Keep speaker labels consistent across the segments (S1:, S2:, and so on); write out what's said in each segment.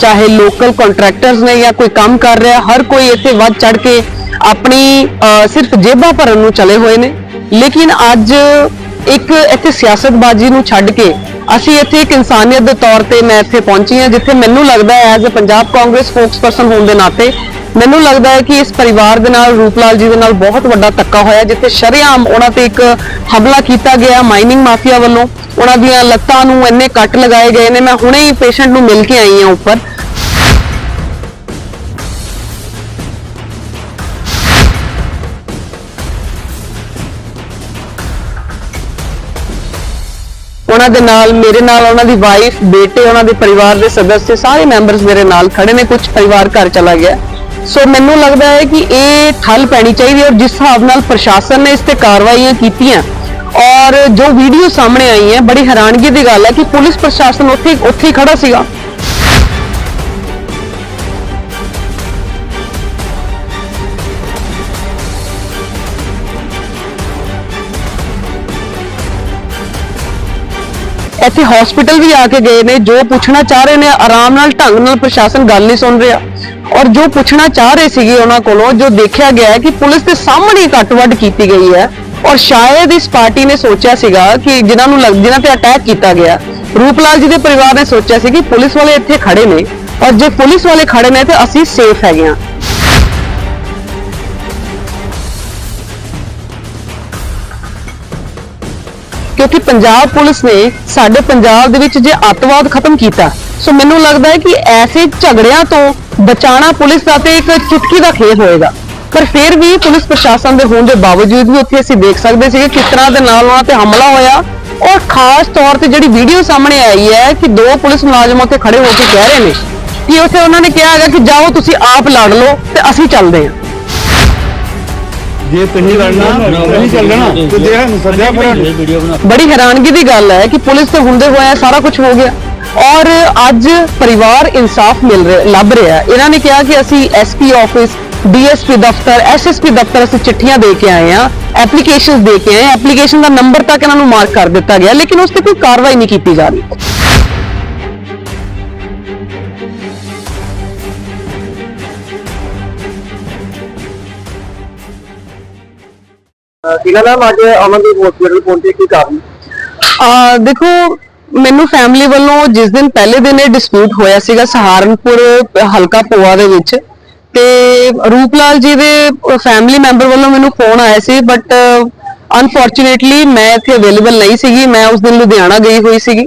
S1: ਚਾਹੇ local contractors ਨੇ ਜਾਂ ਕੋਈ ਕੰਮ ਕਰ ਰਿਹਾ, ਹਰ ਕੋਈ ਇੱਥੇ ਵੱਧ ਚੜ ਕੇ ਆਪਣੀ ਸਿਰਫ ਜੇਬਾਂ ਭਰਨ ਨੂੰ ਚਲੇ ਹੋਏ ਨੇ। ਲੇਕਿਨ ਅੱਜ ਇੱਕ ਇੱਥੇ ਸਿਆਸਤਬਾਜ਼ੀ ਨੂੰ ਛੱਡ ਕੇ ਅਸੀਂ ਇੱਥੇ ਇੱਕ ਇਨਸਾਨੀਅਤ ਦੇ ਤੌਰ ਤੇ ਮੈਂ ਇੱਥੇ ਪਹੁੰਚੀ ਹਾਂ, ਜਿੱਥੇ ਮੈਨੂੰ ਲੱਗਦਾ ਹੈ as a Punjab Congress spokesperson ਹੋਣ ਦੇ ਨਾਤੇ, ਮੈਨੂੰ ਲੱਗਦਾ ਹੈ ਕਿ ਇਸ ਪਰਿਵਾਰ ਦੇ ਨਾਲ ਰੂਪਲਾਲ ਜੀ ਦੇ ਨਾਲ ਬਹੁਤ ਵੱਡਾ ਧੱਕਾ ਹੋਇਆ, ਜਿੱਥੇ ਸ਼ਰੇਆਮ ਉਹਨਾਂ ਤੇ ਇੱਕ ਹਮਲਾ ਕੀਤਾ ਗਿਆ ਮਾਈਨਿੰਗ ਮਾਫੀਆ ਵੱਲੋਂ। ਉਹਨਾਂ ਦੀਆਂ ਲੱਤਾਂ ਨੂੰ ਇੰਨੇ ਕੱਟ ਲਗਾਏ ਗਏ ਨੇ, ਮੈਂ ਹੁਣੇ ਹੀ ਪੇਸ਼ੈਂਟ ਨੂੰ ਮਿਲ ਕੇ ਆਈ ਹਾਂ ਉੱਪਰ। ਉਹਨਾਂ ਦੇ ਨਾਲ, ਮੇਰੇ ਨਾਲ, ਉਹਨਾਂ ਦੀ ਵਾਈਫ ਬੇਟੇ, ਉਹਨਾਂ ਦੇ ਪਰਿਵਾਰ ਦੇ ਸਦस्य ਸਾਰੇ ਮੈਂਬਰਸ ਮੇਰੇ ਨਾਲ ਖੜੇ ਨੇ ਕੁਝ ਪਰਿਵਾਰ ਘਰ ਚਲਾ ਗਿਆ। ਸੋ ਮੈਨੂੰ ਲੱਗਦਾ ਹੈ ਕਿ ਇਹ ਠੱਲ ਪੈਣੀ ਚਾਹੀਦੀ ਹੈ ਔਰ ਜਿਸ ਹਿਸਾਬ ਨਾਲ ਪ੍ਰਸ਼ਾਸਨ ਨੇ ਇਸ ਤੇ ਕਾਰਵਾਈਆਂ ਕੀਤੀਆਂ ਔਰ ਜੋ ਵੀਡੀਓ ਸਾਹਮਣੇ ਆਈ ਹੈ ਬੜੀ ਹੈਰਾਨਗੀ ਦੀ ਗੱਲ ਹੈ ਕਿ ਪੁਲਿਸ ਪ੍ਰਸ਼ਾਸਨ ਉੱਥੇ ਉੱਥੇ ਹੀ ਖੜਾ ਸੀਗਾ ਇੱਥੇ ਹਸਪੀਟਲ ਵੀ ਆ ਕੇ ਗਏ ਨੇ ਜੋ ਪੁੱਛਣਾ ਚਾਹ ਰਹੇ ਨੇ ਆਰਾਮ ਨਾਲ ਢੰਗ ਨਾਲ ਪ੍ਰਸ਼ਾਸਨ ਗੱਲ ਨਹੀਂ ਸੁਣ ਰਿਹਾ ਔਰ ਜੋ ਪੁੱਛਣਾ ਚਾਹ ਰਹੇ ਸੀਗੇ ਉਹਨਾਂ ਕੋਲੋਂ ਜੋ ਦੇਖਿਆ ਗਿਆ ਹੈ ਕਿ ਪੁਲਿਸ ਦੇ ਸਾਹਮਣੇ ਕੱਟਵੱਡ ਕੀਤੀ ਗਈ ਹੈ ਔਰ ਸ਼ਾਇਦ ਇਸ ਪਾਰਟੀ ਨੇ ਸੋਚਿਆ ਸੀਗਾ ਕਿ ਜਿਨ੍ਹਾਂ ਨੂੰ ਲੱਗ ਜਿਨ੍ਹਾਂ ਤੇ ਅਟੈਕ ਕੀਤਾ ਗਿਆ ਰੂਪਲਾਲ ਜੀ ਦੇ ਪਰਿਵਾਰ ਨੇ ਸੋਚਿਆ ਸੀ ਕਿ ਪੁਲਿਸ ਵਾਲੇ ਇੱਥੇ ਖੜੇ ਨੇ ਔਰ ਜੇ ਪੁਲਿਸ ਵਾਲੇ ਖੜੇ ਨੇ ਤਾਂ ਅਸੀਂ ਸੇਫ ਹੈਗੇ ਹਾਂ। ਕਿਉਂਕਿ ਪੰਜਾਬ ਪੁਲਿਸ ਨੇ ਸਾਡੇ ਪੰਜਾਬ ਦੇ ਵਿੱਚ ਜੇ ਅੱਤਵਾਦ ਖਤਮ ਕੀਤਾ, ਸੋ ਮੈਨੂੰ ਲੱਗਦਾ ਹੈ ਕਿ ਐਸੇ ਝਗੜਿਆਂ ਤੋਂ ਬਚਾਣਾ ਪੁਲਿਸ ਦਾ ਤੇ ਇੱਕ ਚੁਟਕੀ ਦਾ ਖੇਲ ਹੋਏਗਾ। ਪਰ ਫਿਰ ਵੀ ਪੁਲਿਸ ਪ੍ਰਸ਼ਾਸਨ ਦੇ ਹੋਣ ਦੇ ਬਾਵਜੂਦ ਵੀ ਉੱਥੇ ਅਸੀਂ ਦੇਖ ਸਕਦੇ ਸੀਗੇ ਕਿਸ ਤਰ੍ਹਾਂ ਦੇ ਨਾਲ ਉਹਨਾਂ ਤੇ ਹਮਲਾ ਹੋਇਆ। ਔਰ ਖਾਸ ਤੌਰ ਤੇ ਜਿਹੜੀ ਵੀਡੀਓ ਸਾਹਮਣੇ ਆਈ ਹੈ ਕਿ ਦੋ ਪੁਲਿਸ ਮੁਲਾਜ਼ਮ ਉੱਥੇ ਖੜੇ ਹੋ ਕੇ ਕਹਿ ਰਹੇ ਨੇ ਕਿ ਉੱਥੇ ਉਹਨਾਂ ਨੇ ਕਿਹਾ ਹੈਗਾ ਕਿ ਜਾਓ ਤੁਸੀਂ ਆਪ ਲੜ ਲਓ ਤੇ ਅਸੀਂ ਚੱਲਦੇ ਹਾਂ।
S2: ਜੇ ਤੁਸੀਂ ਲੜਨਾ ਤੁਸੀਂ ਚੱਲਣਾ। ਤੇ ਜੇ ਸਾਨੂੰ ਸੱਦਿਆ ਫਿਰ
S3: ਵੀਡੀਓ ਬਣਾ।
S1: ਬੜੀ ਹੈਰਾਨਗੀ ਦੀ ਗੱਲ ਹੈ ਕਿ ਪੁਲਿਸ ਤੇ ਹੁੰਦੇ ਹੋਇਆ ਸਾਰਾ ਕੁਝ ਹੋ ਗਿਆ। ਔਰ ਅੱਜ ਪਰਿਵਾਰ ਇਨਸਾਫ ਮਿਲ ਰਿਹਾ ਲੱਭ ਰਿਹਾ। ਇਹਨਾਂ ਨੇ ਕਿਹਾ ਕਿ ਅਸੀਂ ਐਸਪੀ ਆਫਿਸ ਡੀਐਸਪੀ ਦਫ਼ਤਰ ਐਸਐਸਪੀ ਦਫ਼ਤਰ ਅਸੀਂ ਚਿੱਠੀਆਂ ਦੇ ਕੇ ਆਏ ਆ ਐਪਲੀਕੇਸ਼ਨਸ ਦੇ ਕੇ ਆਏ ਐਪਲੀਕੇਸ਼ਨ ਦਾ ਨੰਬਰ ਤੱਕ ਇਹਨਾਂ ਨੂੰ ਮਾਰਕ ਕਰ ਦਿੱਤਾ ਗਿਆ ਲੇਕਿਨ ਉਸ ਤੇ ਕੋਈ ਕਾਰਵਾਈ ਨਹੀਂ ਕੀਤੀ ਜਾ ਰਹੀ।
S2: ਇਹਨਾਂ ਨਾਮ? ਅੱਜ ਅਮਨਦੀਪ ਹਸਪੀਟਲ ਪਹੁੰਚੇ ਕੀ ਕਾਰਨ?
S1: ਆ ਦੇਖੋ ਮੈਨੂੰ ਫੈਮਿਲੀ ਵੱਲੋਂ ਜਿਸ ਦਿਨ ਪਹਿਲੇ ਦਿਨ ਇਹ ਡਿਸਪਿਊਟ ਹੋਇਆ ਸੀਗਾ ਸਹਾਰਨਪੁਰ ਹਲਕਾ ਪੋਆ ਦੇ ਵਿੱਚ ਤੇ ਰੂਪਲਾਲ ਜੀ ਦੇ ਫੈਮਿਲੀ ਮੈਂਬਰ ਵੱਲੋਂ ਮੈਨੂੰ ਫੋਨ ਆਇਆ ਸੀ ਬਟ ਅਨਫੋਰਚੂਨੇਟਲੀ ਮੈਂ ਇੱਥੇ ਅਵੇਲੇਬਲ ਨਹੀਂ ਸੀਗੀ, ਮੈਂ ਉਸ ਦਿਨ ਲੁਧਿਆਣਾ ਗਈ ਹੋਈ ਸੀਗੀ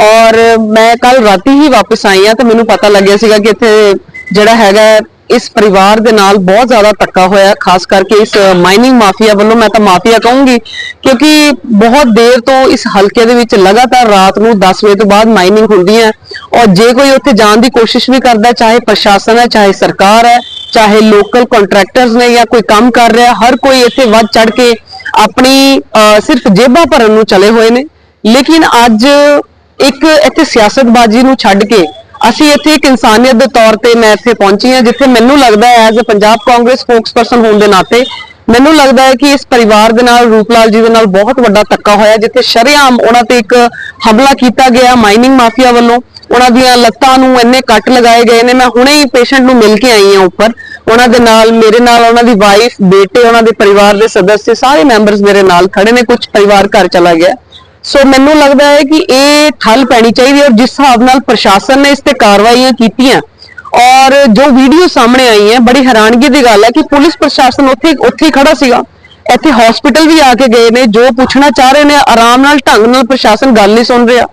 S1: ਔਰ ਮੈਂ ਕੱਲ ਰਾਤੀ ਹੀ ਵਾਪਸ ਆਈ ਆ ਤਾਂ ਮੈਨੂੰ ਪਤਾ ਲੱਗਿਆ ਸੀਗਾ ਕਿ ਇੱਥੇ ਜਿਹੜਾ ਹੈਗਾ ਇਸ ਪਰਿਵਾਰ ਦੇ ਨਾਲ ਬਹੁਤ ਜ਼ਿਆਦਾ ਧੱਕਾ ਹੋਇਆ, ਖਾਸ ਕਰਕੇ ਇਸ ਮਾਈਨਿੰਗ ਮਾਫੀਆ ਵੱਲੋਂ, ਮੈਂ ਤਾਂ ਮਾਫੀਆ ਕਹੂੰਗੀ ਕਿਉਂਕਿ ਬਹੁਤ ਦੇਰ ਤੋਂ ਇਸ ਹਲਕੇ ਦੇ ਵਿੱਚ ਲਗਾਤਾਰ ਰਾਤ ਨੂੰ 10 ਵਜੇ ਤੋਂ ਬਾਅਦ ਮਾਈਨਿੰਗ ਹੁੰਦੀ ਹੈ ਔਰ ਜੇ ਕੋਈ ਉੱਥੇ ਜਾਣ ਦੀ ਕੋਸ਼ਿਸ਼ ਵੀ ਕਰਦਾ ਚਾਹੇ ਪ੍ਰਸ਼ਾਸਨ ਹੈ, ਚਾਹੇ ਸਰਕਾਰ ਹੈ, ਚਾਹੇ ਲੋਕਲ ਕੰਟਰੈਕਟਰਸ ਨੇ ਜਾਂ ਕੋਈ ਕੰਮ ਕਰ ਰਿਹਾ, ਹਰ ਕੋਈ ਇੱਥੇ ਵੱਧ ਚੜ ਕੇ ਆਪਣੀ ਸਿਰਫ ਜੇਬਾਂ ਭਰਨ ਨੂੰ ਚਲੇ ਹੋਏ ਨੇ। ਲੇਕਿਨ ਅੱਜ ਇੱਕ ਇੱਥੇ ਸਿਆਸਤਬਾਜ਼ੀ ਨੂੰ ਛੱਡ ਕੇ ਅਸੀਂ ਇੱਥੇ ਇੱਕ ਇਨਸਾਨੀਅਤ ਦੇ ਤੌਰ ਤੇ ਮੈਂ ਇੱਥੇ ਪਹੁੰਚੀ ਹਾਂ, ਜਿੱਥੇ ਮੈਨੂੰ ਲੱਗਦਾ ਹੈ as a Punjab Congress spokesperson ਹੋਣ ਦੇ ਨਾਤੇ, ਮੈਨੂੰ ਲੱਗਦਾ ਹੈ ਕਿ ਇਸ ਪਰਿਵਾਰ ਦੇ ਨਾਲ ਰੂਪਲਾਲ ਜੀ ਦੇ ਨਾਲ ਬਹੁਤ ਵੱਡਾ ਧੱਕਾ ਹੋਇਆ, ਜਿੱਥੇ ਸ਼ਰੇਆਮ ਉਹਨਾਂ ਤੇ ਇੱਕ ਹਮਲਾ ਕੀਤਾ ਗਿਆ ਮਾਈਨਿੰਗ ਮਾਫੀਆ ਵੱਲੋਂ। ਉਹਨਾਂ ਦੀਆਂ ਲੱਤਾਂ ਨੂੰ ਇੰਨੇ ਕੱਟ ਲਗਾਏ ਗਏ ਨੇ, ਮੈਂ ਹੁਣੇ ਹੀ ਪੇਸ਼ੈਂਟ ਨੂੰ ਮਿਲ ਕੇ ਆਈ ਹਾਂ ਉੱਪਰ। ਉਹਨਾਂ ਦੇ ਨਾਲ, ਮੇਰੇ ਨਾਲ ਉਹਨਾਂ ਦੀ ਵਾਈਫ ਬੇਟੇ, ਉਹਨਾਂ ਦੇ ਪਰਿਵਾਰ ਦੇ ਸਦस्य ਸਾਰੇ ਮੈਂਬਰਸ ਮੇਰੇ ਨਾਲ ਖੜੇ ਨੇ ਕੁਝ ਪਰਿਵਾਰ ਘਰ ਚਲਾ ਗਿਆ। ਸੋ ਮੈਨੂੰ ਲੱਗਦਾ ਹੈ ਕਿ ਇਹ ਠੱਲ ਪੈਣੀ ਚਾਹੀਦੀ ਹੈ ਔਰ ਜਿਸ ਹਿਸਾਬ ਨਾਲ ਪ੍ਰਸ਼ਾਸਨ ਨੇ ਇਸ ਤੇ ਕਾਰਵਾਈਆਂ ਕੀਤੀਆਂ, ਔਰ ਜੋ ਵੀਡੀਓ ਸਾਹਮਣੇ ਆਈ ਹੈ, ਬੜੀ ਹੈਰਾਨਗੀ ਦੀ ਗੱਲ ਹੈ ਕਿ ਪੁਲਿਸ ਪ੍ਰਸ਼ਾਸਨ ਉੱਥੇ ਉੱਥੇ ਖੜਾ ਸੀਗਾ। ਇੱਥੇ ਹਸਪੀਟਲ ਵੀ ਆ ਕੇ ਗਏ ਨੇ, ਜੋ ਪੁੱਛਣਾ ਚਾਹ ਰਹੇ ਨੇ, ਆਰਾਮ ਨਾਲ ਢੰਗ ਨਾਲ ਪ੍ਰਸ਼ਾਸਨ ਗੱਲ ਨਹੀਂ ਸੁਣ ਰਿਹਾ।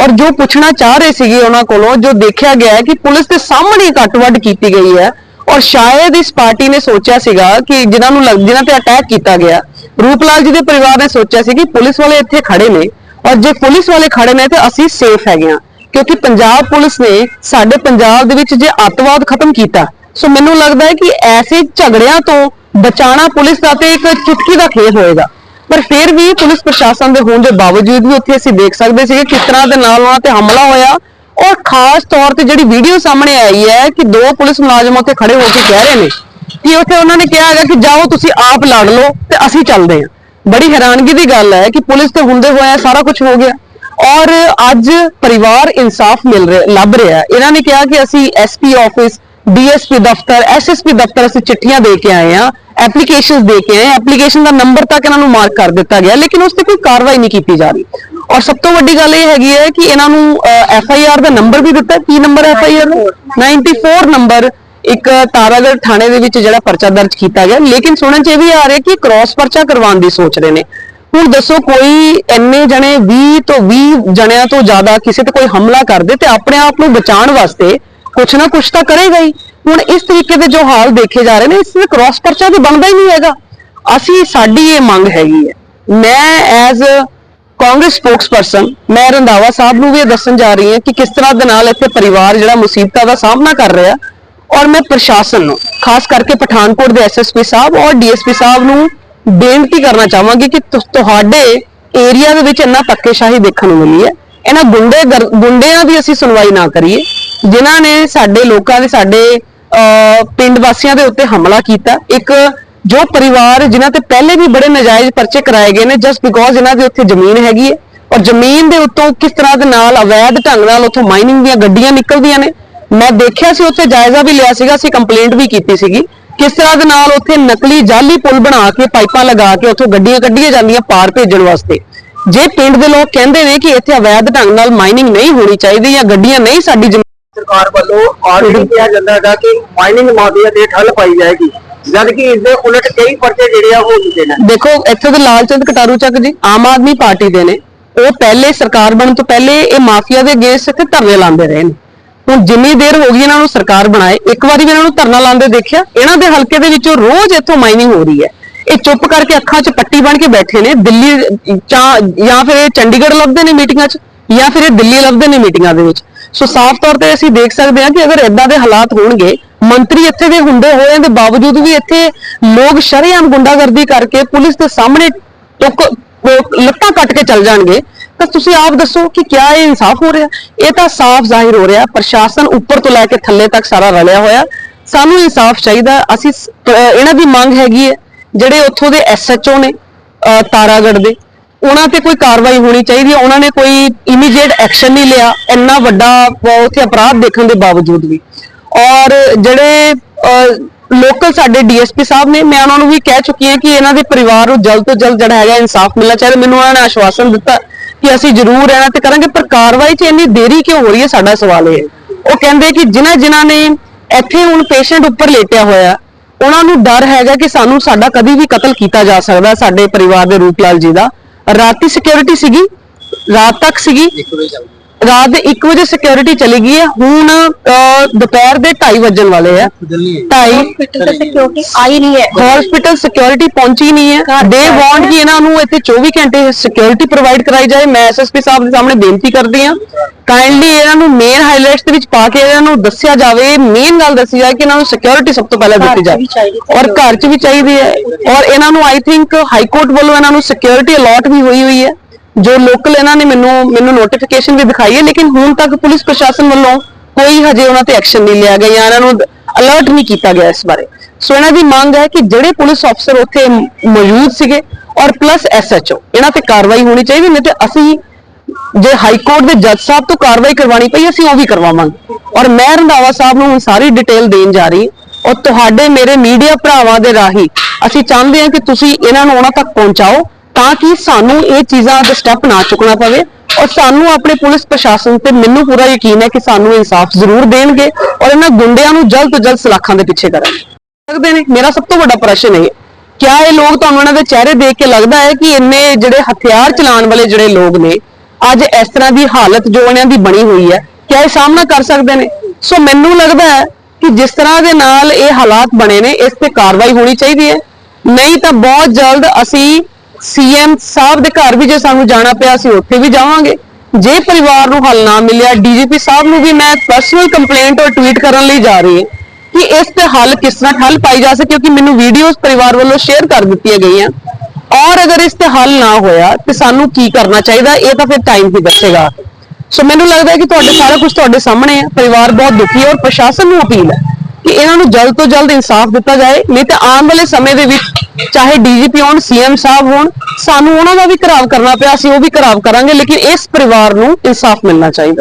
S1: ਔਰ ਜੋ ਪੁੱਛਣਾ ਚਾਹ ਰਹੇ ਸੀਗੇ ਉਹਨਾਂ ਕੋਲੋਂ, ਜੋ ਦੇਖਿਆ ਗਿਆ ਹੈ ਕਿ ਪੁਲਿਸ ਦੇ ਸਾਹਮਣੇ ਕੱਟਵੱਡ ਕੀਤੀ ਗਈ ਹੈ ਔਰ ਸ਼ਾਇਦ ਇਸ ਪਾਰਟੀ ਨੇ ਸੋਚਿਆ ਸੀਗਾ ਕਿ ਜਿਨ੍ਹਾਂ ਨੂੰ ਲੱਗ, ਜਿਨ੍ਹਾਂ ਤੇ ਅਟੈਕ ਕੀਤਾ ਗਿਆ, ਰੂਪਲਾਲ ਜੀ ਦੇ ਪਰਿਵਾਰ ਨੇ ਸੋਚਿਆ ਸੀ ਕਿ ਪੁਲਿਸ ਵਾਲੇ ਇੱਥੇ ਖੜੇ ਨੇ ਔਰ ਜੇ ਪੁਲਿਸ ਵਾਲੇ ਖੜੇ ਨੇ ਤੇ ਅਸੀਂ ਸੇਫ ਹੈਗੇ ਹਾਂ, ਕਿਉਂਕਿ ਪੰਜਾਬ ਪੁਲਿਸ ਨੇ ਸਾਡੇ ਪੰਜਾਬ ਦੇ ਵਿੱਚ ਜੇ ਅੱਤਵਾਦ ਖਤਮ ਕੀਤਾ, ਸੋ ਮੈਨੂੰ ਲੱਗਦਾ ਹੈ ਕਿ ਐਸੇ ਝਗੜਿਆਂ ਤੋਂ ਬਚਾਣਾ ਪੁਲਿਸ ਦਾ ਤੇ ਇੱਕ ਚੁਟਕੀ ਦਾ ਖੇਲ ਹੋਏਗਾ। ਪਰ ਫਿਰ ਵੀ ਪੁਲਿਸ ਪ੍ਰਸ਼ਾਸਨ ਦੇ ਹੋਣ ਦੇ ਬਾਵਜੂਦ ਵੀ ਉੱਥੇ ਅਸੀਂ ਦੇਖ ਸਕਦੇ ਸੀਗੇ ਕਿਸ ਤਰ੍ਹਾਂ ਦੇ ਨਾਲ ਉਹਨਾਂ ਤੇ ਹਮਲਾ ਹੋਇਆ। ਔਰ ਖਾਸ ਤੌਰ ਤੇ ਜਿਹੜੀ ਵੀਡੀਓ ਸਾਹਮਣੇ ਆਈ ਹੈ ਕਿ ਦੋ ਪੁਲਿਸ ਮੁਲਾਜ਼ਮ ਉੱਥੇ ਖੜੇ ਹੋ ਕੇ ਕਹਿ ਰਹੇ ਨੇ ਕਿ ਉੱਥੇ ਉਹਨਾਂ ਨੇ ਕਿਹਾ ਹੈਗਾ ਕਿ ਜਾਓ ਤੁਸੀਂ ਆਪ ਲੜ ਲਓ ਤੇ ਅਸੀਂ ਚੱਲਦੇ ਹਾਂ। ਬੜੀ ਹੈਰਾਨਗੀ ਦੀ ਗੱਲ ਹੈ ਕਿ ਪੁਲਿਸ ਤੇ ਹੁੰਦੇ ਹੋਇਆ ਸਾਰਾ ਕੁਝ ਹੋ ਗਿਆ। ਔਰ ਅੱਜ ਪਰਿਵਾਰ ਇਨਸਾਫ ਮਿਲ ਰਿਹਾ, ਲੱਭ ਰਿਹਾ ਇਹਨਾਂ ਨੇ ਕਿਹਾ ਕਿ ਅਸੀਂ ਐਸਪੀ ਆਫਿਸ ਡੀਐਸਪੀ ਦਫ਼ਤਰ ਐਸਐਸਪੀ ਦਫ਼ਤਰ ਅਸੀਂ ਚਿੱਠੀਆਂ ਦੇ ਕੇ ਆਏ ਆ ਐਪਲੀਕੇਸ਼ਨਸ ਦੇ ਕੇ ਆਏ ਐਪਲੀਕੇਸ਼ਨ ਦਾ ਨੰਬਰ ਤੱਕ ਇਹਨਾਂ ਨੂੰ ਮਾਰਕ ਕਰ ਦਿੱਤਾ ਗਿਆ, ਲੇਕਿਨ ਉਸ ਤੇ ਕੋਈ ਕਾਰਵਾਈ ਨਹੀਂ ਕੀਤੀ ਜਾ ਰਹੀ। ਔਰ ਸਭ ਤੋਂ ਵੱਡੀ ਗੱਲ ਇਹ ਹੈਗੀ ਹੈ ਕਿ ਇਹਨਾਂ ਨੂੰ ਐਫ ਆਈ ਆਰ ਦਾ ਨੰਬਰ ਵੀ ਦਿੱਤਾ। ਕੀ number F I R 94 number ਇੱਕ ਤਾਰਾਗੜ੍ਹ ਥਾਣੇ ਦੇ ਵਿੱਚ ਜਿਹੜਾ ਪਰਚਾ ਦਰਜ ਕੀਤਾ ਗਿਆ। ਲੇਕਿਨ ਸੁਣਨ ਚ ਇਹ ਵੀ ਆ ਰਿਹਾ ਕਿ ਕ੍ਰਾਸ ਪਰਚਾ ਕਰਵਾਉਣ ਦੀ ਸੋਚ ਰਹੇ ਨੇ। ਹੁਣ ਦੱਸੋ ਕੋਈ ਇੰਨੇ ਜਣੇ 20 ਤੋਂ 20 ਜਣਿਆਂ ਤੋਂ ਜ਼ਿਆਦਾ ਕਿਸੇ ਤੇ ਕੋਈ ਹਮਲਾ ਕਰਦੇ ਤੇ ਆਪਣੇ ਆਪ ਨੂੰ ਬਚਾਉਣ ਵਾਸਤੇ ਕੁਛ ਨਾ ਕੁਛ ਤਾਂ ਕਰੇਗਾ ਹੀ। ਹੁਣ ਇਸ ਤਰੀਕੇ ਦੇ ਜੋ ਹਾਲ ਦੇਖੇ ਜਾ ਰਹੇ ਨੇ, ਇਸ ਵਿੱਚ ਕ੍ਰਾਸ ਪਰਚਾ ਤੇ ਬਣਦਾ ਹੀ ਨਹੀਂ ਹੈਗਾ। ਅਸੀਂ, ਸਾਡੀ ਇਹ ਮੰਗ ਹੈਗੀ ਹੈ। ਮੈਂ ਐਜ਼ ਕਾਂਗਰਸ ਸਪੋਕਸਪਰਸਨ ਮੈਂ ਰੰਧਾਵਾ ਸਾਹਿਬ ਨੂੰ ਵੀ ਇਹ ਦੱਸਣ ਜਾ ਰਹੀ ਹਾਂ ਕਿ ਕਿਸ ਤਰ੍ਹਾਂ ਦੇ ਨਾਲ ਇੱਥੇ ਪਰਿਵਾਰ ਜਿਹੜਾ ਮੁਸੀਬਤਾਂ ਦਾ ਸਾਹਮਣਾ ਕਰ ਰਿਹਾ ਔਰ ਮੈਂ ਪ੍ਰਸ਼ਾਸਨ ਨੂੰ, ਖਾਸ ਕਰਕੇ ਪਠਾਨਕੋਟ ਦੇ ਐਸਐਸਪੀ ਸਾਹਿਬ ਔਰ ਡੀਐਸਪੀ ਸਾਹਿਬ ਨੂੰ ਬੇਨਤੀ ਕਰਨਾ ਚਾਹਾਂਗੀ ਕਿ ਤੁਹਾਡੇ ਏਰੀਆ ਦੇ ਵਿੱਚ ਇੰਨਾ ਧੱਕੇਸ਼ਾਹੀ ਦੇਖਣ ਨੂੰ ਮਿਲੀ ਹੈ। ਇਹਨਾਂ ਗੁੰਡੇ ਗਰ- ਗੁੰਡਿਆਂ ਦੀ ਅਸੀਂ ਸੁਣਵਾਈ ਨਾ ਕਰੀਏ। ਜਿਨ੍ਹਾਂ ਨੇ ਸਾਡੇ ਲੋਕਾਂ ਦੇ ਸਾਡੇ ਅਹ, ਪਿੰਡ ਵਾਸੀਆਂ ਦੇ ਉੱਤੇ ਹਮਲਾ ਕੀਤਾ। ਇੱਕ ਜੋ ਪਰਿਵਾਰ ਜਿਨ੍ਹਾਂ ਤੇ ਪਹਿਲੇ ਵੀ ਬੜੇ ਨਜਾਇਜ਼ ਪਰਚੇ ਕਰਾਏ ਗਏ ਨੇ ਜਸਟ ਬਿਕੋਜ਼ ਇਹਨਾਂ ਦੇ ਉੱਥੇ ਜ਼ਮੀਨ ਹੈਗੀ ਹੈ। ਔਰ ਜ਼ਮੀਨ ਦੇ ਉੱਤੋਂ ਕਿਸ ਤਰ੍ਹਾਂ ਦੇ ਨਾਲ ਅਵੈਧ ਢੰਗ ਨਾਲ ਉੱਥੋਂ ਮਾਈਨਿੰਗ ਦੀਆਂ ਗੱਡੀਆਂ ਨਿਕਲਦੀਆਂ ਨੇ। ਮੈਂ ਦੇਖਿਆ ਸੀ ਉੱਥੇ ਜਾਇਜ਼ਾ ਵੀ ਲਿਆ ਸੀਗਾ ਅਸੀਂ ਕੰਪਲੇਂਟ ਵੀ ਕੀਤੀ ਸੀਗੀ। ਕਿਸ ਤਰ੍ਹਾਂ ਦੇ ਨਾਲ ਉੱਥੇ ਨਕਲੀ ਜਾਲੀ ਪੁਲ ਬਣਾ ਕੇ ਪਾਈਪਾਂ ਲਗਾ ਕੇ ਉੱਥੋਂ ਗੱਡੀਆਂ ਕੱਢੀਆਂ ਜਾਂਦੀਆਂ ਪਾਰ ਭੇਜਣ ਵਾਸਤੇ। ਜੇ ਪਿੰਡ ਦੇ ਲੋਕ ਕਹਿੰਦੇ ਨੇ ਕਿ ਇੱਥੇ ਅਵੈਧ ਢੰਗ ਨਾਲ ਮਾਈਨਿੰਗ ਨਹੀਂ ਹੋਣੀ ਚਾਹੀਦੀ ਜਾਂ ਗੱਡੀਆਂ ਨਹੀਂ ਸਾਡੀ
S3: ਸਰਕਾਰ ਵੱਲੋਂ ਆਲਰੇਡੀ ਕਿਹਾ ਜਾਂਦਾ ਹੈਗਾ ਕਿ ਮਾਈਨਿੰਗ ਮਾਫੀਆ ਤੇ ਠੱਲ ਪਾਈ ਜਾਏਗੀ। ਜਦ ਕਿ ਇਸ ਦੇ ਉਲਟ ਕਈ ਪਰਚੇ ਜਿਹੜੇ ਆ ਹੋ ਚੁੱਕੇ ਨੇ।
S1: ਦੇਖੋ ਇੱਥੇ ਦੇ ਲਾਲਚੰਦ ਕਟਾਰੂ ਚੱਕ ਜੀ ਆਮ ਆਦਮੀ ਪਾਰਟੀ ਦੇ ਨੇ। ਉਹ ਪਹਿਲੇ ਸਰਕਾਰ ਬਣਨ ਤੋਂ ਪਹਿਲੇ ਇਹ ਮਾਫੀਆ ਦੇ ਅਗੇਂਸਟ ਇੱਥੇ ਧਰਨੇ ਲਾਉਂਦੇ ਰਹੇ ਨੇ। ਹੁਣ ਜਿੰਨੀ ਦੇਰ ਹੋ ਗਈ ਇਹਨਾਂ ਨੂੰ ਸਰਕਾਰ ਬਣਾਏ ਇੱਕ ਵਾਰੀ ਵੀ ਇਹਨਾਂ ਨੂੰ ਧਰਨਾ ਲਾਉਂਦੇ ਦੇਖਿਆ ਇਹਨਾਂ ਦੇ ਹਲਕੇ ਦੇ ਵਿੱਚੋਂ ਰੋਜ਼ ਇੱਥੋਂ ਮਾਈਨਿੰਗ ਹੋ ਰਹੀ ਹੈ। ਇਹ ਚੁੱਪ ਕਰਕੇ ਅੱਖਾਂ 'ਚ ਪੱਟੀ ਬਣ ਕੇ ਬੈਠੇ ਨੇ ਦਿੱਲੀ ਜਾਂ ਜਾਂ ਫਿਰ ਇਹ ਚੰਡੀਗੜ੍ਹ ਲੱਭਦੇ ਨੇ ਮੀਟਿੰਗਾਂ 'ਚ। ਜਾਂ ਫਿਰ ਇਹ ਦਿੱਲੀ ਲੱਭਦੇ ਨੇ ਮੀਟਿੰਗਾਂ ਦੇ ਵਿੱਚ। ਸੋ ਸਾਫ਼ ਤੌਰ ਤੇ ਅਸੀਂ ਦੇਖ ਸਕਦੇ ਹਾਂ ਕਿ ਅਗਰ ਇਦਾਂ ਦੇ ਹਾਲਾਤ ਹੋਣਗੇ, ਮੰਤਰੀ ਇੱਥੇ ਦੇ ਹੁੰਦੇ ਹੋਇਆਂ ਦੇ ਬਾਵਜੂਦ ਵੀ ਇੱਥੇ ਲੋਕ ਸ਼ਰੇਆਮ ਗੁੰਡਾਗਰਦੀ ਕਰਕੇ ਪੁਲਿਸ ਦੇ ਸਾਹਮਣੇ ਟੁੱਕ ਲੱਤਾਂ ਕੱਟ ਕੇ ਚੱਲ ਜਾਣਗੇ, ਤਾਂ ਤੁਸੀਂ ਆਪ ਦੱਸੋ ਕਿ ਕਿਆ ਇਹ ਇਨਸਾਫ ਹੋ ਰਿਹਾ? ਇਹ ਤਾਂ ਸਾਫ਼ ਜ਼ਾਹਿਰ ਹੋ ਰਿਹਾ, ਪ੍ਰਸ਼ਾਸਨ ਉੱਪਰ ਤੋਂ ਲੈ ਕੇ ਥੱਲੇ ਤੱਕ ਸਾਰਾ ਰਲਿਆ ਹੋਇਆ। ਸਾਨੂੰ ਇਨਸਾਫ ਚਾਹੀਦਾ, ਅਸੀਂ ਇਹਨਾਂ ਦੀ ਮੰਗ ਹੈਗੀ ਹੈ, ਜਿਹੜੇ ਉੱਥੋਂ ਦੇ ਐਸਐਚਓ ਨੇ, ਅਹ, ਤਾਰਾਗੜ੍ਹ ਦੇ। ਉਹਨਾਂ ਤੇ ਕੋਈ ਕਾਰਵਾਈ ਹੋਣੀ ਚਾਹੀਦੀ ਹੈ। ਉਹਨਾਂ ਨੇ ਕੋਈ ਇਮੀਡੀਏਟ ਐਕਸ਼ਨ ਨਹੀਂ ਲਿਆ। ਇੰਨਾ ਵੱਡਾ ਉੱਥੇ ਅਪਰਾਧ ਦੇਖਣ ਦੇ ਬਾਵਜੂਦ ਵੀ। ਔਰ ਜਿਹੜੇ ਲੋਕਲ ਸਾਡੇ ਡੀਐਸਪੀ ਸਾਹਿਬ ਨੇ, ਮੈਂ ਉਹਨਾਂ ਨੂੰ ਵੀ ਕਹਿ ਚੁੱਕੀ ਹਾਂ ਕਿ ਇਹਨਾਂ ਦੇ ਪਰਿਵਾਰ ਨੂੰ ਜਲਦ ਤੋਂ ਜਲਦ ਜਿਹੜਾ ਹੈਗਾ ਇਨਸਾਫ ਮਿਲਣਾ ਚਾਹੀਦਾ। ਮੈਨੂੰ ਉਹਨਾਂ ਨੇ ਆਸ਼ਵਾਸਨ ਦਿੱਤਾ ਕਿ ਅਸੀਂ ਜ਼ਰੂਰ ਇਹਨਾਂ ਤੇ ਕਰਾਂਗੇ, ਪਰ ਕਾਰਵਾਈ 'ਚ ਇੰਨੀ ਦੇਰੀ ਕਿਉਂ ਹੋ ਰਹੀ ਹੈ ਸਾਡਾ ਸਵਾਲ ਇਹ। ਉਹ ਕਹਿੰਦੇ ਕਿ ਜਿਨ੍ਹਾਂ ਜਿਨ੍ਹਾਂ ਨੇ ਇੱਥੇ ਹੁਣ ਪੇਸ਼ੈਂਟ ਉੱਪਰ ਲੇਟਿਆ ਹੋਇਆ, ਉਹਨਾਂ ਨੂੰ ਡਰ ਹੈਗਾ ਕਿ ਸਾਨੂੰ ਸਾਡਾ ਕਦੀ ਵੀ ਕਤਲ ਕੀਤਾ ਜਾ ਸਕਦਾ ਸਾਡੇ ਪਰਿਵਾਰ ਦੇ ਰੂਪਲਾਲ ਜੀ ਦਾ। ਰਾਤੀ ਸਿਕਿਉਰਿਟੀ ਸੀਗੀ ਰਾਤ ਤੱਕ ਸੀਗੀ। ਰਾਤ ਦੇ 1 ਵਜੇ ਸਿਕਿਉਰਿਟੀ ਚਲੀ ਗਈ ਹੈ ਹੁਣ ਅਹ, ਦੁਪਹਿਰ ਦੇ 2:30 ਵੱਜਣ ਵਾਲੇ ਆ 2:30
S4: हॉस्पिटल से सिक्योरिटी आई नहीं है
S1: ਹਸਪੀਟਲ ਸਿਕਿਉਰਿਟੀ ਪਹੁੰਚੀ ਨਹੀਂ ਹੈ ਦੇ ਵਾਂਟ ਕਿ ਇਹਨਾਂ ਨੂੰ ਇੱਥੇ 24 ਘੰਟੇ ਸਿਕਿਉਰਿਟੀ ਪ੍ਰੋਵਾਈਡ ਕਰਾਈ ਜਾਏ ਮੈਂ ਐਸਐਸਪੀ ਸਾਹਿਬ ਦੇ ਸਾਹਮਣੇ ਬੇਨਤੀ ਕਰਦੀ ਹਾਂ ਕਾਈਂਡਲੀ ਇਹਨਾਂ ਨੂੰ ਮੇਨ ਹਾਈਲਾਈਟਸ ਦੇ ਵਿੱਚ ਪਾ ਕੇ ਇਹਨਾਂ ਨੂੰ ਦੱਸਿਆ ਜਾਵੇ ਮੇਨ ਗੱਲ ਦੱਸੀ ਜਾਏ ਕਿ ਇਹਨਾਂ ਨੂੰ ਸਿਕਿਉਰਿਟੀ ਸਭ ਤੋਂ ਪਹਿਲਾਂ ਦਿੱਤੀ
S4: ਘਰ 'ਚ ਵੀ
S1: ਜਾਏ
S4: ਚਾਹੀਦੀ
S1: ਔਰ ਘਰ 'ਚ ਵੀ ਚਾਹੀਦੀ ਹੈ ਔਰ ਇਹਨਾਂ ਨੂੰ ਆਈ ਥਿੰਕ ਹਾਈ ਕੋਰਟ ਵੱਲੋਂ ਇਹਨਾਂ ਨੂੰ ਸਿਕਿਉਰਿਟੀ ਅਲਾਟ ਵੀ ਹੋਈ ਹੋਈ ਹੈ ਜੋ ਲੋਕਲ ਇਹਨਾਂ ਨੇ ਮੈਨੂੰ ਮੈਨੂੰ ਨੋਟੀਫਿਕੇਸ਼ਨ ਵੀ ਦਿਖਾਈ ਹੈ, ਲੇਕਿਨ ਹੁਣ ਤੱਕ ਪੁਲਿਸ ਪ੍ਰਸ਼ਾਸਨ ਵੱਲੋਂ ਕੋਈ ਹਜੇ ਉਹਨਾਂ ਤੇ ਐਕਸ਼ਨ ਨਹੀਂ ਲਿਆ ਗਿਆ ਜਾਂ ਇਹਨਾਂ ਨੂੰ ਅਲਰਟ ਨਹੀਂ ਕੀਤਾ ਗਿਆ ਇਸ ਬਾਰੇ। ਸੋ ਇਹਨਾਂ ਦੀ ਮੰਗ ਹੈ ਕਿ ਜਿਹੜੇ ਪੁਲਿਸ ਅਫਸਰ ਉੱਥੇ ਮੌਜੂਦ ਸੀਗੇ ਔਰ ਪਲੱਸ ਐਸਐਚਓ ਇਹਨਾਂ ਤੇ ਕਾਰਵਾਈ ਹੋਣੀ ਚਾਹੀਦੀ, ਨਹੀਂ ਤੇ ਅਸੀਂ ਜੇ ਹਾਈ ਕੋਰਟ ਦੇ ਜੱਜ ਸਾਹਿਬ ਤੋਂ ਕਾਰਵਾਈ ਕਰਵਾਣੀ ਪਈ, ਅਸੀਂ ਉਹ ਵੀ ਕਰਵਾਵਾਂਗੇ। ਔਰ ਮੈਂ ਰੰਧਾਵਾ ਸਾਹਿਬ ਨੂੰ ਹੁਣ ਸਾਰੀ ਡਿਟੇਲ ਦੇਣ ਜਾ ਰਹੀ ਔਰ ਤੁਹਾਡੇ ਮੇਰੇ ਮੀਡੀਆ ਭਰਾਵਾਂ ਦੇ ਰਾਹੀਂ ਅਸੀਂ ਚਾਹੁੰਦੇ ਹਾਂ ਕਿ ਤੁਸੀਂ ਇਹਨਾਂ ਨੂੰ ਉਹਨਾਂ ਤੱਕ ਪਹੁੰਚਾਓ। ਤਾਂ ਕਿ ਸਾਨੂੰ ਇਹ ਚੀਜ਼ਾਂ ਦਾ ਸਟੈਪ ਨਾ ਚੁੱਕਣਾ ਪਵੇ ਔਰ ਸਾਨੂੰ ਆਪਣੇ ਪੁਲਿਸ ਪ੍ਰਸ਼ਾਸਨ ਤੇ ਮੈਨੂੰ ਪੂਰਾ ਯਕੀਨ ਹੈ ਕਿ ਸਾਨੂੰ ਇਨਸਾਫ ਜ਼ਰੂਰ ਦੇਣਗੇ ਔਰ ਇਹਨਾਂ ਗੁੰਡਿਆਂ ਨੂੰ ਜਲਦ ਤੋਂ ਜਲਦ ਸਲਾਖਾਂ ਦੇ ਪਿੱਛੇ ਕਰਨਗੇ ਸਕਦੇ ਨੇ, ਮੇਰਾ ਸਭ ਤੋਂ ਵੱਡਾ ਪ੍ਰਸ਼ਨ ਇਹ, ਕਿਆ ਇਹ ਲੋਕ ਤੁਹਾਨੂੰ ਇਹਨਾਂ ਦੇ ਚਿਹਰੇ ਦੇਖ ਕੇ ਲੱਗਦਾ ਹੈ ਕਿ ਇੰਨੇ ਜਿਹੜੇ ਹਥਿਆਰ ਚਲਾਉਣ ਵਾਲੇ ਜਿਹੜੇ ਲੋਕ ਨੇ, ਅੱਜ ਇਸ ਤਰ੍ਹਾਂ ਦੀ ਹਾਲਤ ਜੋ ਇਹਨਾਂ ਦੀ ਬਣੀ ਹੋਈ ਹੈ, ਕਿਆ ਇਹ ਸਾਹਮਣਾ ਕਰ ਸਕਦੇ ਨੇ? ਸੋ ਮੈਨੂੰ ਲੱਗਦਾ ਹੈ ਕਿ ਜਿਸ ਤਰ੍ਹਾਂ ਦੇ ਨਾਲ ਇਹ ਹਾਲਾਤ ਬਣੇ ਨੇ, ਇਸ ਤੇ ਕਾਰਵਾਈ ਹੋਣੀ ਚਾਹੀਦੀ ਹੈ। ਨਹੀਂ ਤਾਂ ਬਹੁਤ ਜਲਦ ਅਸੀਂ ਸੀਐਮ ਸਾਹਿਬ ਦੇ ਘਰ ਵੀ ਜੇ ਸਾਨੂੰ ਜਾਣਾ ਪਿਆ, ਅਸੀਂ ਉੱਥੇ ਵੀ ਜਾਵਾਂਗੇ। ਜੇ ਪਰਿਵਾਰ ਨੂੰ ਹੱਲ ਨਾ ਮਿਲਿਆ, ਡੀਜੀਪੀ ਸਾਹਿਬ ਨੂੰ ਵੀ ਮੈਂ ਪਰਸਨਲ ਕੰਪਲੇਂਟ ਔਰ ਟਵੀਟ ਕਰਨ ਲਈ ਜਾ ਰਹੀ ਹਾਂ ਕਿ ਇਸ ਤੇ ਹੱਲ ਕਿਸ ਤਰ੍ਹਾਂ ਹੱਲ ਪਾਈ ਜਾ ਸਕੇ, ਕਿਉਂਕਿ ਮੈਨੂੰ ਵੀਡੀਓਜ਼ ਪਰਿਵਾਰ ਵੱਲੋਂ ਸ਼ੇਅਰ ਕਰ ਦਿੱਤੀਆਂ ਗਈਆਂ। ਔਰ ਅਗਰ ਇਸ ਤੇ ਹੱਲ ਨਾ ਹੋਇਆ, ਤੇ ਸਾਨੂੰ ਕੀ ਕਰਨਾ ਚਾਹੀਦਾ, ਇਹ ਤਾਂ ਫਿਰ ਟਾਈਮ ਹੀ ਦੱਸੇਗਾ ਸੋ ਮੈਨੂੰ ਲੱਗਦਾ ਹੈ ਕਿ ਤੁਹਾਡੇ ਸਾਰਾ ਕੁਝ ਤੁਹਾਡੇ ਸਾਹਮਣੇ ਹੈ। ਪਰਿਵਾਰ ਬਹੁਤ ਦੁਖੀ ਹੈ ਔਰ ਪ੍ਰਸ਼ਾਸਨ ਨੂੰ ਅਪੀਲ ਹੈ ਕਿ ਇਹਨਾਂ ਨੂੰ ਜਲਦ ਤੋਂ ਜਲਦ ਇਨਸਾਫ ਦਿੱਤਾ ਜਾਏ, ਨਹੀਂ ਤਾਂ ਆਉਣ ਵਾਲੇ ਸਮੇਂ ਦੇ ਵਿੱਚ ਚਾਹੇ ਡੀਜੀਪੀ ਹੋਣ, ਸੀਐਮ ਸਾਹਿਬ ਹੋਣ, ਸਾਨੂੰ ਉਹਨਾਂ ਦਾ ਵੀ ਘਰਾਵ ਕਰਨਾ ਪਿਆ, ਅਸੀਂ ਉਹ ਵੀ ਘਰਾਵ ਕਰਾਂਗੇ, ਲੇਕਿਨ ਇਸ ਪਰਿਵਾਰ ਨੂੰ ਇਨਸਾਫ ਮਿਲਣਾ ਚਾਹੀਦਾ।